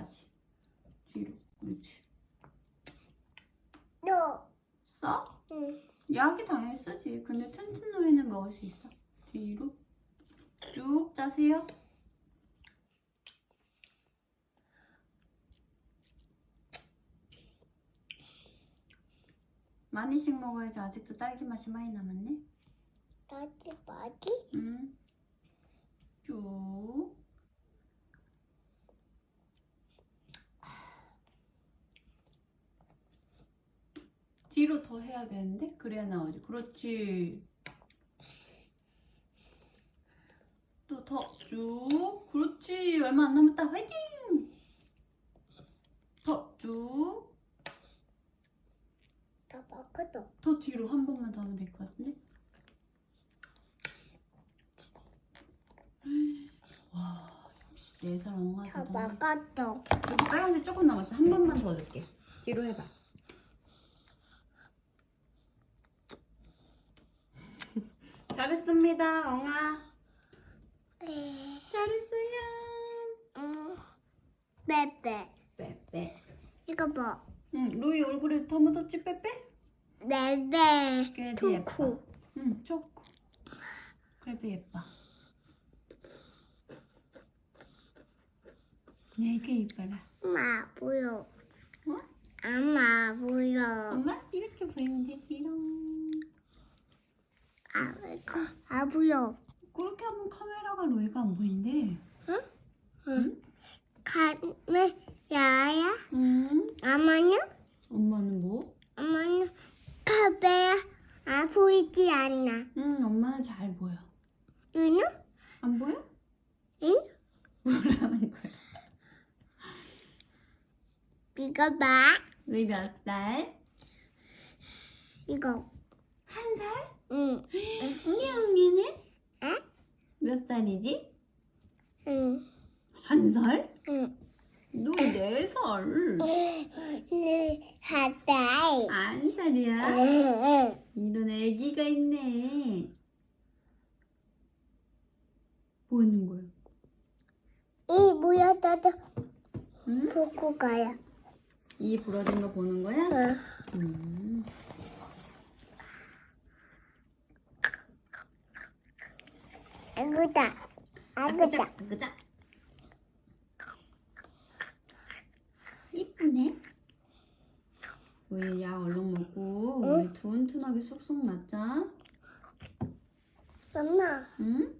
써야지. 뒤로. 그렇지. 너. 써? 응. 약이 당연히 쓰지. 근데 튼튼 노이는 먹을 수 있어. 뒤로. 쭉 짜세요. 많이씩 먹어야지. 아직도 딸기 맛이 많이 남았네. 나지 마지? 음. 쭉. 뒤로 더 해야 되는데? 그래야 나오지. 그렇지. 또 더 쭉. 그렇지. 얼마 안 남았다. 화이팅! 더 쭉. 다 먹어도. 더 뒤로 한 번만 더 하면 될 것 같은데? 와, 역시 네살 다너 먹어도. 여기 빨간색 조금 남았어. 한 번만 더 줄게. 뒤로 해봐. 잘했습니다, 엉아. 네. 잘했어요. 응. 빼빼. 빼빼. 이거 뭐? 응, 루이 얼굴에 더 묻었지, 빼빼? 네네. 그래도 예뻐. 응, 초코. 그래도 예뻐. 네개 이뻐라. 엄마 보여. 어? 엄마 보여. 엄마 이렇게 보이면 되지롱. 아 아 보여. 그렇게 하면 카메라가 로이가 안 보인대. 응. 가면 야야. 응. 엄마는 엄마는 뭐? 엄마는 카메라 안 보이지 않나. 응, 엄마는 잘 보여. 누는 안 보여? 응? 뭐라는 거야? 이거 봐. 로이 몇 살? 이거. 한 살? 응. 응? 몇 살이지? 응. 한 살? 응. 너 네 살. 네, 하다이. 한 살이야? 응. 이런 애기가 있네. 뭐 하는 거야? 이 모여다도 응? 보고 가요. 이 부러진 거 보는 거야? 응. 음. 아구다. 아구다. 아그자. 이쁘네. 우리 약 얼른 먹고 응? 우리 둔둔하게 쑥쑥 맞자. 엄마, 응?